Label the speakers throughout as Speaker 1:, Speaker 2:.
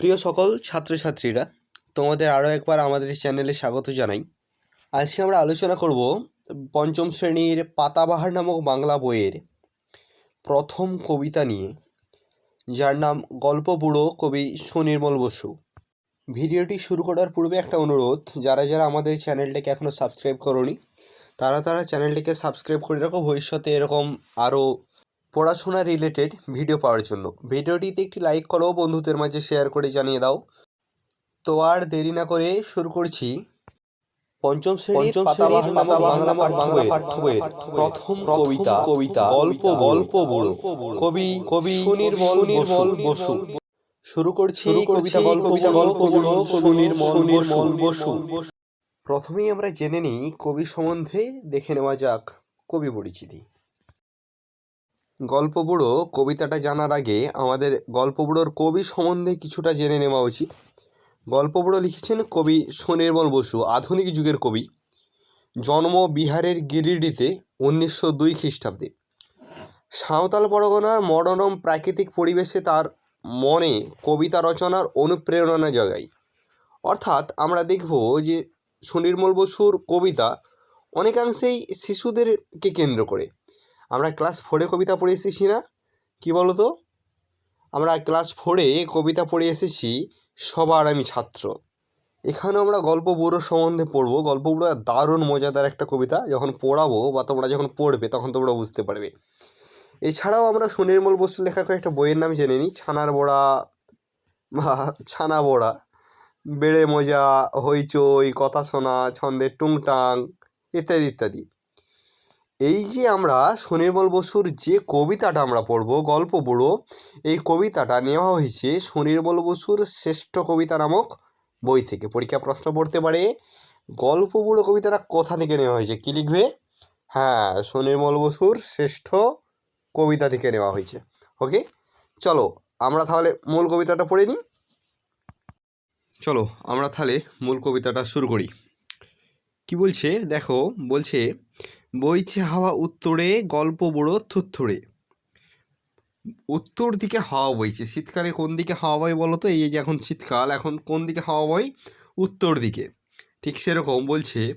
Speaker 1: প্রিয় সকল ছাত্রছাত্রীরা, তোমাদের আরও একবার আমাদের চ্যানেলে স্বাগত জানাই। আজকে আমরা আলোচনা করব পঞ্চম শ্রেণির পাতাবাহার নামক বাংলা বইয়ের প্রথম কবিতা নিয়ে, যার নাম গল্প বুড়ো কবি সুনির্মল বসু। ভিডিওটি শুরু করার পূর্বে একটা অনুরোধ, যারা যারা আমাদের চ্যানেলটাকে এখনও সাবস্ক্রাইব করনি, তারা তারা চ্যানেলটিকে সাবস্ক্রাইব করে রাখো। ভবিষ্যতে এরকম আরও পড়াশোনা রিলেটেড ভিডিও পাওয়ার জন্য। ভিডিওটিতে একটি লাইক করো বন্ধুদের মাঝে শেয়ার করে জানিয়ে দাও। তো আর দেরি না করে শুরু করছি। পঞ্চম শ্রেণির বাংলা বাংলা পাঠ্য বইয়ের প্রথম কবিতা কবিতা গল্প গল্প বড় কবি কবি সুনির্মল নির্মল বসু। শুরু করছি কবিতা গল্প কবিতা গল্প বড় সুনির্মল নির্মল বসু। প্রথমেই আমরা জেনে নিই কবি সম্বন্ধে দেখে নেওয়া যাক কবি পরিচিতি। গল্প বুড়ো কবিতাটা জানার আগে আমাদের গল্প বুড়োর কবি সম্বন্ধে কিছুটা জেনে নেওয়া উচিত। গল্প বুড়ো লিখেছেন কবি সুনির্মল বসু, আধুনিক যুগের কবি। জন্ম বিহারের গিরিডিতে উনিশশো দুই খ্রিস্টাব্দে। সাঁওতাল পরগনার মনোরম প্রাকৃতিক পরিবেশে তার মনে কবিতা রচনার অনুপ্রেরণা জাগায় অর্থাৎ আমরা দেখব যে সুনির্মল বসুর কবিতা অনেকাংশেই শিশুদেরকে কেন্দ্র করে। আমরা ক্লাস ফোরে কবিতা পড়ে এসেছি না? কি বলো তো আমরা ক্লাস ফোরে কবিতা পড়ে এসেছি, সবার আমি ছাত্র। এখানেও আমরা গল্প বুড়োর সম্বন্ধে পড়ব। গল্প বুড়ো দারুণ মজাদার একটা কবিতা। যখন পড়াবো বা তোমরা যখন পড়বে, তখন তোমরা বুঝতে পারবে। এছাড়াও আমরা সুনির্মল বসু লেখা কয়েকটা বইয়ের নাম জেনে নিই, ছানার বড়া বা ছানা বড়া। বেড়ে মজা, হইচই, কথা শোনা ছন্দের টুংটাং, ইত্যাদি ইত্যাদি। এই যে আমরা সুনির্মল বসুর যে কবিতাটা আমরা পড়ব, গল্প বুড়ো এই কবিতাটা নেওয়া হয়েছে সুনির্মল বসুর শ্রেষ্ঠ কবিতা নামক বই থেকে। পরীক্ষা প্রশ্ন পড়তে পারে, গল্প বুড়ো কবিতাটা কোথা থেকে নেওয়া হয়েছে, কী লিখবে? হ্যাঁ সুনির্মল বসুর শ্রেষ্ঠ কবিতা থেকে নেওয়া হয়েছে। ওকে চলো, আমরা তাহলে মূল কবিতাটা পড়ে নিই। চলো, আমরা তাহলে মূল কবিতাটা শুরু করি। কি বলছে? দেখো, বলছে বইছে হাওয়া উত্তরে, গল্প বুড়ো থুত্থুড়ে। উত্তর দিকে হাওয়া বইছে। শীতকালে কোন দিকে হাওয়া বয় বলো তো? এই যে এখন শীতকাল, এখন কোন দিকে হাওয়া বয়? উত্তর দিকে। ঠিক সেরকম বলছে,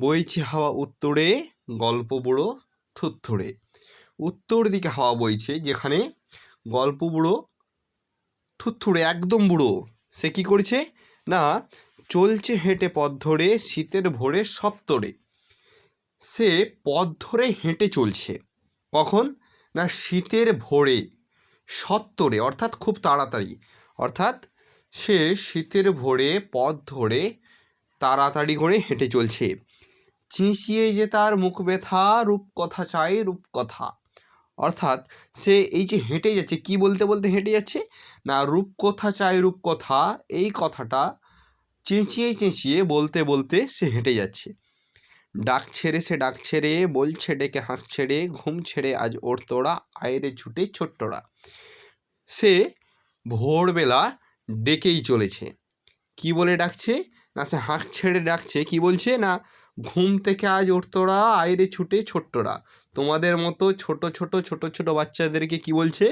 Speaker 1: বইছে হাওয়া উত্তরে, গল্প বুড়ো থুত্থুড়ে। উত্তর দিকে হাওয়া বইছে যেখানে গল্প বুড়ো থুত্থুড়ে, একদম বুড়ো। সে কি করছে? না, চলছে হেঁটে পথ ধরে, শীতের ভোরে সত্তরে সে পথ ধরে হেঁটে চলছে। কখন? না শীতের ভোরে, সত্তরে, অর্থাৎ খুব তাড়াতাড়ি। অর্থাৎ সে শীতের ভোরে পথ ধরে তাড়াতাড়ি করে হেঁটে চলছে। চিঁচিয়ে যে তার মুখ ব্যথা, রূপকথা চাই রূপকথা। অর্থাৎ সে এই যে হেঁটে যাচ্ছে, কি বলতে বলতে হেঁটে যাচ্ছে? না রূপকথা চাই রূপকথা, এই কথাটা চেঁচিয়ে চেঁচিয়ে বলতে বলতে সে হেঁটে যাচ্ছে। ডাক ছেড়ে সে ডাক ছেড়ে বলছে ডেকে হাঁক ছেড়ে, ঘুম ছেড়ে আজ ওর তোড়া, আয়রে ছুটে ছোট্টরা সে ভোরবেলা ডেকেই চলেছে। কি বলে ডাকছে? না, সে হাঁক ছেড়ে ডাকছে। কি বলছে? না, ঘুম থেকে আজ ওর তোড়া, আয়রে ছুটে ছোট্টরা তোমাদের মতো ছোট ছোট ছোট ছোট বাচ্চাদেরকে কি বলছে?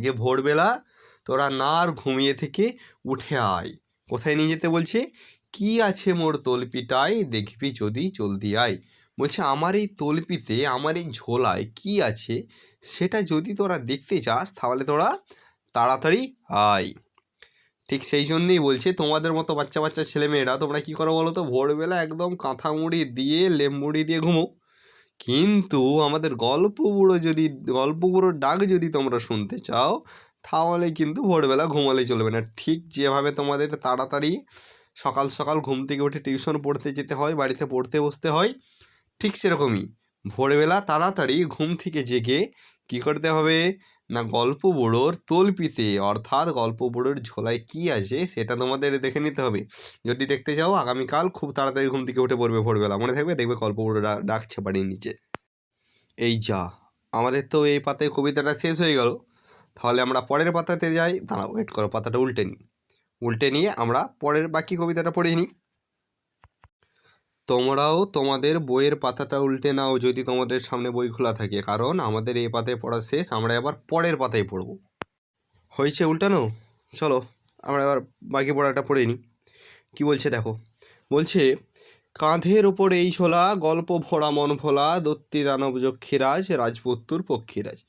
Speaker 1: যে ভোরবেলা তোরা না আর ঘুমিয়ে থেকে উঠে আয়। কোথায় নিয়ে যেতে বলছে? কি আছে মোর তলপিটায়? দেখবি যদি চলতি আয়। বলছে, আমার এই তলপিতে, আমার এই ঝোলায় কি আছে? সেটা যদি তোরা দেখতে চাস, তাহলে তোরা তাড়াতাড়ি আয়। ঠিক সেই জন্যেই বলছে, তোমাদের মতো বাচ্চা বাচ্চা ছেলেমেয়েরা, তোমরা কী করো বলো তো? ভোরবেলা একদম কাঁথা মুড়ি দিয়ে, লেম্বুড়ি দিয়ে ঘুমো। কিন্তু আমাদের গল্প বুড়ো যদি, গল্প বুড়োর ডাক যদি তোমরা শুনতে চাও, তাহলে কিন্তু ভোরবেলা ঘুমালে চলবে না। ঠিক যেভাবে তোমাদের তাড়াতাড়ি সকাল সকাল ঘুম থেকে উঠে টিউশন পড়তে যেতে হয়, বাড়িতে পড়তে বসতে হয়। ঠিক সেরকমই। ভোরবেলা তাড়াতাড়ি ঘুম থেকে জেগে কী করতে হবে? না, গল্প বুড়োর তলপিতে, অর্থাৎ গল্প বুড়োর ঝোলায় কী আছে সেটা তোমাদের দেখে নিতে হবে। যদি দেখতে চাও, আগামীকাল খুব তাড়াতাড়ি ঘুম থেকে উঠে পড়বে ভোরবেলা। মনে থাকবে দেখবে গল্প বুড়ো ডাকছে বাড়ির নিচে। এই যা, আমাদের তো এই পাতায় কবিতাটা শেষ হয়ে গেল। তাহলে আমরা পরের পাতাতে যাই। দাঁড়াও ওয়েট করো, পাতাটা উল্টে নিই। উল্টে নিয়ে আমরা পরের বাকি কবিতাটা পড়ে নিই। তোমরাও তোমাদের বইয়ের পাতাটা উল্টে নাও যদি তোমাদের সামনে বই খোলা থাকে, কারণ আমাদের এই পাতায় পড়া শেষ, আমরা এবার পরের পাতায় পড়ব। হয়েছে উল্টানো? চলো, আমরা এবার বাকি পড়াটা পড়ে নিই। কী বলছে দেখো? বলছে, কাঁধের ওপর এই ছোলা, গল্প ভরা মন ভোলা, দত্তি দানব যক্ষীরাজ, রাজপুত্তুর পক্ষীরাজ।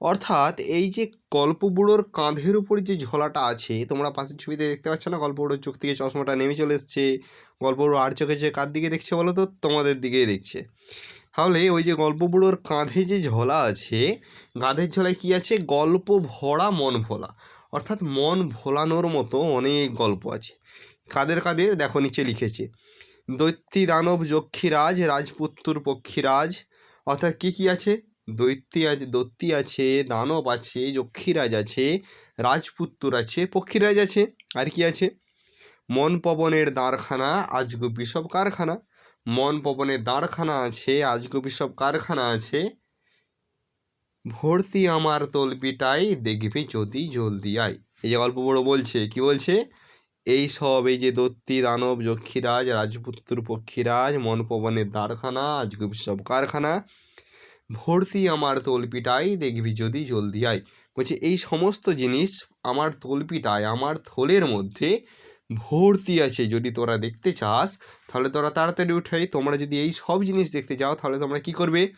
Speaker 1: অর্থাৎ এই যে গল্প বুড়োর কাঁধের উপর যে ঝোলাটা আছে, তোমরা পাশের ছবিতে দেখতে পাচ্ছ না? গল্প বুড়োর চোখ থেকে চশমাটা নেমে চলে এসছে। গল্প বুড়ো আর চোখে যে কার দিকে দেখছে বলো তো? তোমাদের দিকেই দেখছে। তাহলে ওই যে গল্প বুড়োর কাঁধে যে ঝোলা আছে, কাঁধের ঝোলায় কী আছে? গল্প ভরা মন ভোলা। অর্থাৎ মন ভোলানোর মতো অনেক গল্প আছে। কাদের কাদের? দেখো নিচে লিখেছে। দৈত্যী দানব যক্ষীরাজ, রাজপুত্তুর পক্ষীরাজ। অর্থাৎ কী কী আছে? দৈত্যী আছে দৈত্যী আছে, দানব আছে, যক্ষীরাজ আছে রাজপুত্তুর আছে, পক্ষীরাজ আছে। আর কি আছে? মন পবনের দাঁড়খানা আজগুবি সব কারখানা। মন পবনের দাঁড়খানা আছে আজগুবি সব কারখানা আছে। ভর্তি আমার তলপিটাই দেখবি যদি জলদি আয় এই যে গল্প বড় বলছে, কি বলছে? এই সব, এই যে দত্তি দানব, যক্ষীরাজ, রাজপুত্র, পক্ষীরাজ মনপবনের দ্বারখানা আজকে সব কারখানা। ভর্তি আমার তলপিটাই দেখবি যদি জলদি আয়। বলছে, এই সমস্ত জিনিস আমার তলপিটায়, আমার থলের মধ্যে ভর্তি আছে যদি তোরা দেখতে চাস, তাহলে তোরা তাড়াতাড়ি উঠাই তোমরা যদি এই সব জিনিস দেখতে যাও, তাহলে তোমরা কি করবে?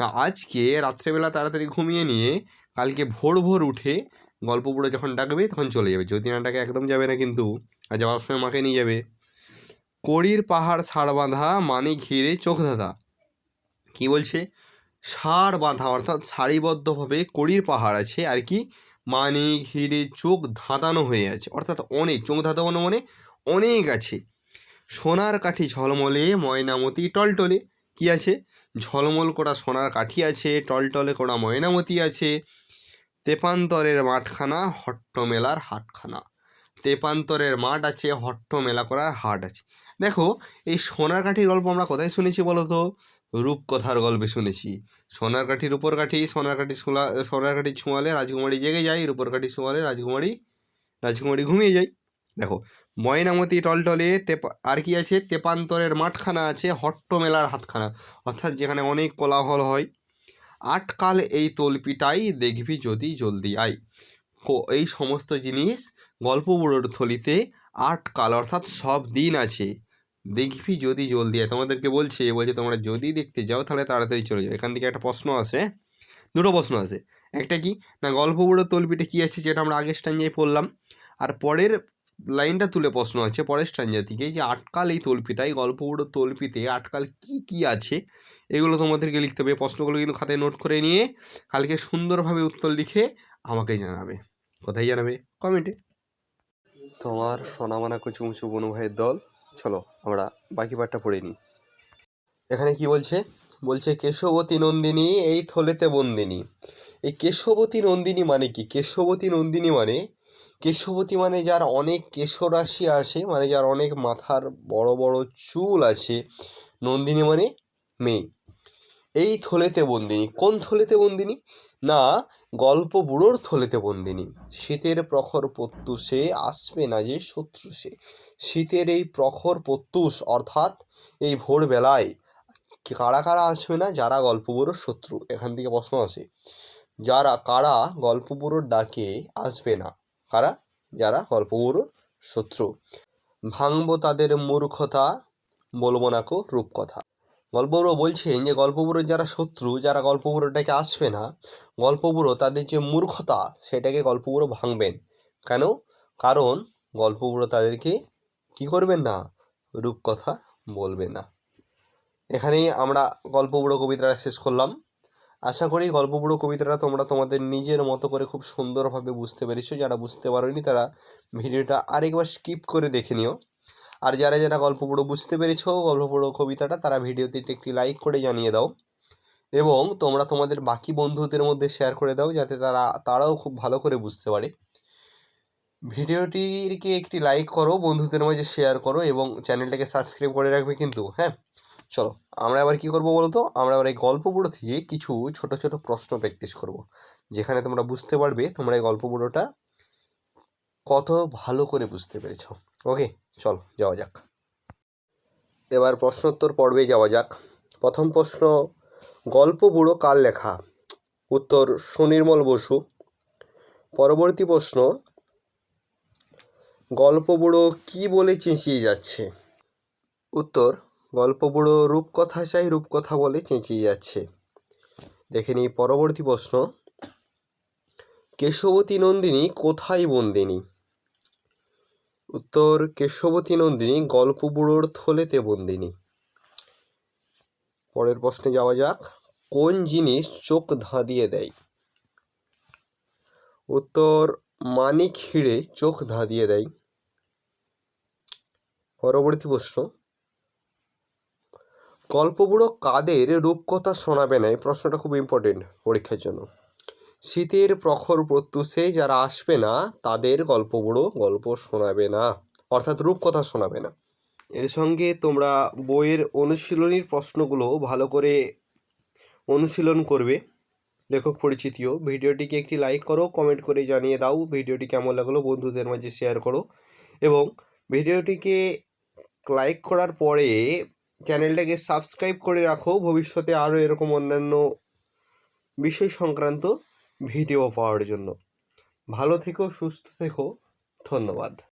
Speaker 1: না আজকে রাত্রেবেলা তাড়াতাড়ি ঘুমিয়ে নিয়ে কালকে ভোর ভোর উঠে গল্প পুরো যখন ডাকবে, তখন চলে যাবে। যদি না ডাকে একদম যাবে না কিন্তু, আর যাওয়ার সময় মাকে নিয়ে যাবে। কড়ির পাহাড় সার বাঁধা মানে ঘিরে চোখ ধাঁধা। কী বলছে? সার বাঁধা, অর্থাৎ সারিবদ্ধভাবে কড়ির পাহাড় আছে, আর কি মানে ঘিরে চোখ ধাঁধানো হয়ে আছে, অর্থাৎ অনেক, চোখ ধাঁধানো মানে অনেক আছে। সোনার কাঠি ঝলমলে, ময়নামতি, টলটলে, কি আছে? ঝলমল করা সোনার কাঠি আছে, টলটলে করা ময়নামতি আছে। তেপান্তরের মাঠখানা, হট্টমেলার হাটখানা। তেপান্তরের মাঠ আছে হট্ট মেলা করার হাট আছে। দেখো, এই সোনার কাঠির গল্প আমরা কোথায় শুনেছি বলো তো? রূপকথার গল্পে শুনেছি। সোনার কাঠির উপর কাঠি সোনার কাঠি ছোলা, সোনার কাঠি ছোঁয়ালে রাজকুমারী জেগে যায় রূপর কাঠি ছোঁয়ালে রাজকুমারী রাজকুমারী ঘুমিয়ে যায়। দেখো, ময়নামতি টলটলে তেপা, আর কি আছে? তেপান্তরের মাঠখানা আছে হট্ট মেলার হাতখানা, অর্থাৎ যেখানে অনেক কোলাহল হয়। আটকাল এই তলপিটাই, দেখবি যদি জলদি আয়। এই সমস্ত জিনিস গল্প বুড়োর থলিতে আটকাল, অর্থাৎ সব দিন আছে। দেখবি যদি জলদি তোমাদেরকে বলছে বলছে, তোমরা যদি দেখতে যাও, তাহলে তাড়াতাড়ি চলে যাও। এখান থেকে একটা প্রশ্ন আছে দুটো প্রশ্ন আছে একটা কি, না, গল্প বুড়োর তলপিটে কী আছে যেটা আমরা আগের স্টাঞ্জায় পড়লাম? আর পরের লাইনটা তুলে প্রশ্ন আছে পরের স্টাঞ্জা থেকে যে আটকাল এই তলপিটাই গল্প বুড়োর তলপিতে আটকাল কি কি আছে? এগুলো তোমাদেরকে লিখতে হবে। প্রশ্নগুলো কিন্তু খাতায় নোট করে নিয়ে কালকে সুন্দরভাবে উত্তর লিখে আমাকে জানাবে। কোথায় জানাবে? কমেন্টে। তোমার সোনামানা কুচুমুচু বনু ভাইয়ের দল। চলো, আমরা বাকি পাঠটা পড়ে নিই। এখানে কি বলছে? বলছে, কেশবতী নন্দিনী, এই থলেতে বন্দিনী। এই কেশবতী নন্দিনী মানে কি? কেশবতী নন্দিনী মানে কেশবতী মানে যার অনেক কেশরাশি আছে মানে যার অনেক মাথার বড় বড় চুল আছে। নন্দিনী মানে মেয়ে। এই থলেতে বন্দিনী। কোন থলেতে বন্দিনী? না, গল্প বুড়োর থলেতে বন্দিনী। শীতের প্রখর প্রত্যুষে আসবে না যে শত্রু সে। শীতের এই প্রখর প্রত্যুষ অর্থাৎ এই ভোরবেলায়, কারা কারা আসবে না? যারা গল্প বুড়োর শত্রু, এখান থেকে প্রশ্ন আসে। যারা, কারা গল্প বুড়োর ডাকে, আসবে না। কারা? যারা গল্প বুড়োর শত্রু। ভাঙবো তাদের মূর্খতা, বলব না কো রূপকথা। গল্পবুড়ো বলছেন যে গল্পবুড়োর যারা শত্রু, যারা গল্পবুড়োটাকে আসবে না গল্পবুড়ো তাদের যে মূর্খতা, সেটাকে গল্পবুড়ো ভাঙবেন। কেন? কারণ গল্পবুড়ো তাদেরকে কি করবেন না? রূপকথা বলবে না। এখানেই আমরা গল্পবুড়ো কবিতাটা শেষ করলাম। আশা করি গল্পবুড়ো কবিতাটা তোমরা তোমাদের নিজের মতো করে খুব সুন্দরভাবে বুঝতে পেরেছ। যারা বুঝতে পারোনি তারা ভিডিওটা আরেকবার স্কিপ করে দেখে নিও। আর যারা যারা গল্প পুরো বুঝতে পেরেছ গল্প পুরো কবিতাটা, তারা ভিডিওতে একটি লাইক করে জানিয়ে দাও। এবং তোমরা তোমাদের বাকি বন্ধুদের মধ্যে শেয়ার করে দাও, যাতে তারা তারাও খুব ভালো করে বুঝতে পারে। ভিডিওটিকে একটি লাইক করো, বন্ধুদের মাঝে শেয়ার করো এবং চ্যানেলটাকে সাবস্ক্রাইব করে রাখবে কিন্তু হ্যাঁ? চলো, আমরা এবার কি করব বলো তো আমরা এবার এই গল্প বুড়ো থেকে কিছু ছোট ছোট প্রশ্ন প্র্যাকটিস করব। যেখানে তোমরা বুঝতে পারবে তোমরা এই গল্প বুড়োটা কত ভালো করে বুঝতে পেরেছ। ওকে চল, যাওয়া যাক। এবার প্রশ্নোত্তর পর্বে যাওয়া যাক। প্রথম প্রশ্ন, গল্প বুড়ো কার লেখা? উত্তর, সুনির্মল বসু। পরবর্তী প্রশ্ন, গল্প বুড়ো কী বলে চেঁচিয়ে যাচ্ছে? উত্তর, গল্প বুড়ো রূপকথা চাই রূপকথা বলে চেঁচিয়ে যাচ্ছে। দেখে নিই পরবর্তী প্রশ্ন, কেশবতী নন্দিনী কোথায় বন্দিনী? উত্তর কেশবতী নন্দিনী, গল্প বুড়োর থলেতে বন্দিনী। পরের প্রশ্নে যাওয়া যাক, কোন জিনিস চোখ ধাঁধিয়ে দেয়? উত্তর, মানিক হিড়ে চোখ ধাঁধিয়ে দেয়। পরবর্তী প্রশ্ন গল্পবুড়ো কাদের রূপকথা শোনাবে না এই প্রশ্নটা খুব ইম্পর্টেন্ট পরীক্ষার জন্য। শীতের প্রখর প্রত্যুষে যারা আসবে না, তাদের গল্পবুড়ো গল্প শোনাবে না, অর্থাৎ রূপকথা শোনাবে না। এর সঙ্গে তোমরা বইয়ের অনুশীলনীর প্রশ্নগুলো ভালো করে অনুশীলন করবে, লেখক পরিচিতিও। ভিডিওটিকে একটি লাইক করো, কমেন্ট করে জানিয়ে দাও ভিডিওটি কেমন লাগল বন্ধুদের মাঝে শেয়ার করো। এবং ভিডিওটিকে লাইক করার পরে চ্যানেলটাকে সাবস্ক্রাইব করে রাখো। ভবিষ্যতে আরও এরকম অন্যান্য বিষয় সংক্রান্ত ভিডিও পাওয়ার জন্য। ভালো থেকো সুস্থ থেকো। ধন্যবাদ।